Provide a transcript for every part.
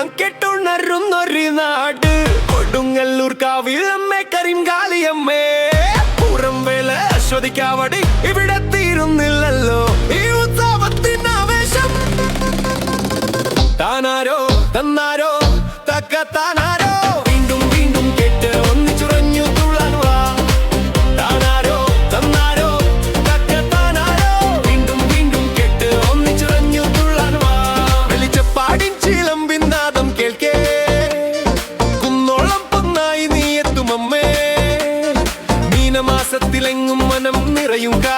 മേളം കെട്ടുണരുന്നൊരു നാട്. കൊടുങ്ങല്ലൂർ കാവിലമ്മേ കരിങ്കാലിയമ്മേ പുറം വേല അശ്വതിക്കാവടി ഇവിടെ തീരുന്നില്ലല്ലോ. ഈ ഉത്സവത്തിന് ആവേശം. താനാരോ തന്നാരോ തക്ക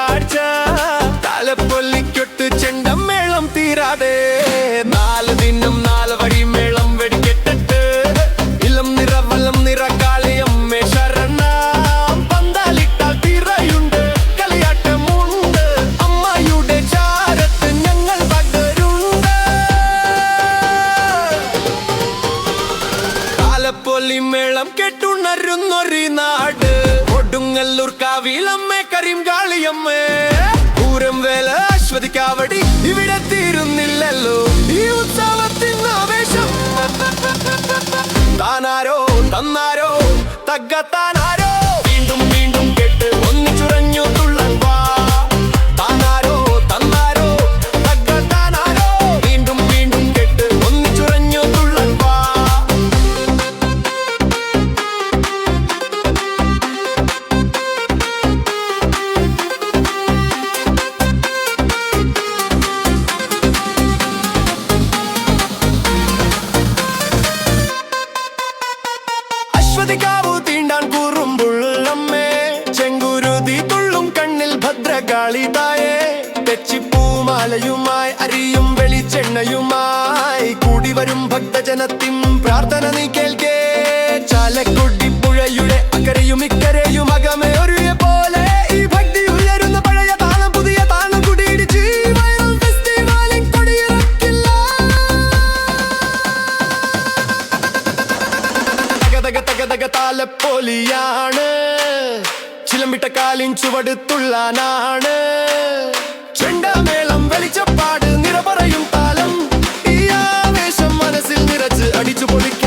കാഴ്ച. തലപ്പൊല്ലിക്കൊട്ട് ചെണ്ടമേളം തീരാതെ നാല് ദിനം നാല് വഴി മേളം വെടിക്കെട്ടിട്ട് ഇളം നിറ കാളിയമ്മേ ശരണം. പന്താലിട്ടാൽ അമ്മയുടെ ചാരത്ത് ഞങ്ങൾ മേളം കെട്ടുണരുന്നൊരു നാട് കൊടുങ്ങല്ലൂർ తగ్గతాన? അശ്വതികാവു തീണ്ടാൻ കൂറുമ്പുള്ളമ്മേ ചെങ്കുരുതി തുള്ളും കണ്ണിൽ ഭദ്രകാളി തായേ തെച്ചിപ്പൂമാലയുമായി അരിയും വെളിച്ചെണ്ണയുമായി കൂടി വരും ഭക്തജനത്തിൻ പ്രാർത്ഥന നീ കേൾക്കേ. തക താലപ്പൊലിയാണ് ചിലമ്പിട്ട കാലിൻ ചുവടുത്തുള്ളാനാണ് ചെണ്ടമേളം വെളിച്ചപ്പാട് നിറ പറയും താലം. ഈ ആവേശം മനസ്സിൽ നിറച്ച് അടിച്ചു പൊളിക്കാം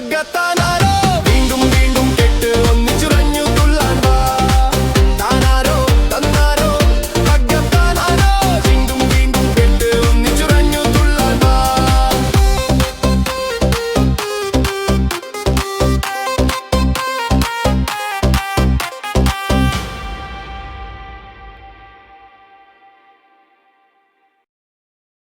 gata